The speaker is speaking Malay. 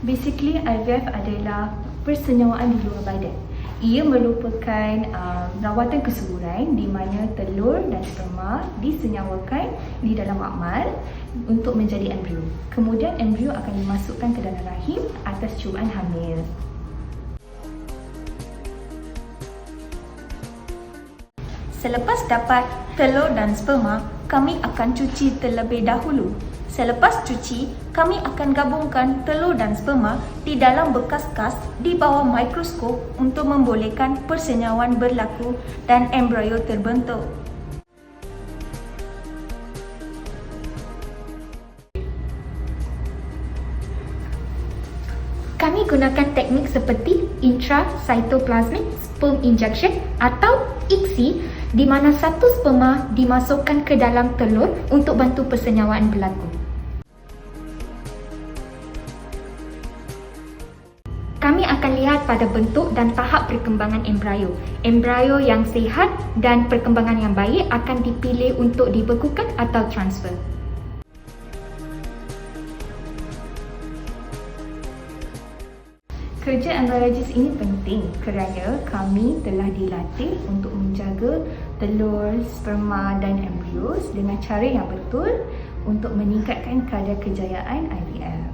Basically, IVF adalah persenyawaan di luar badan. Ia merupakan uh, rawatan kesuburan di mana telur dan sperma disenyawakan di dalam makmal untuk menjadi embrio. Kemudian embrio akan dimasukkan ke dalam rahim atas cubaan hamil. Selepas dapat telur dan sperma, kami akan cuci terlebih dahulu. Selepas cuci, kami akan gabungkan telur dan sperma di dalam bekas kas di bawah mikroskop untuk membolehkan persenyawaan berlaku dan embrio terbentuk. Kami gunakan teknik seperti intracytoplasmic sperm injection atau ICSI di mana satu sperma dimasukkan ke dalam telur untuk bantu persenyawaan berlaku. Akan lihat pada bentuk dan tahap perkembangan embrio. Embrio yang sihat dan perkembangan yang baik akan dipilih untuk dibekukan atau transfer. Kerja embryologis ini penting kerana kami telah dilatih untuk menjaga telur, sperma dan embrio dengan cara yang betul untuk meningkatkan kadar kejayaan IVF.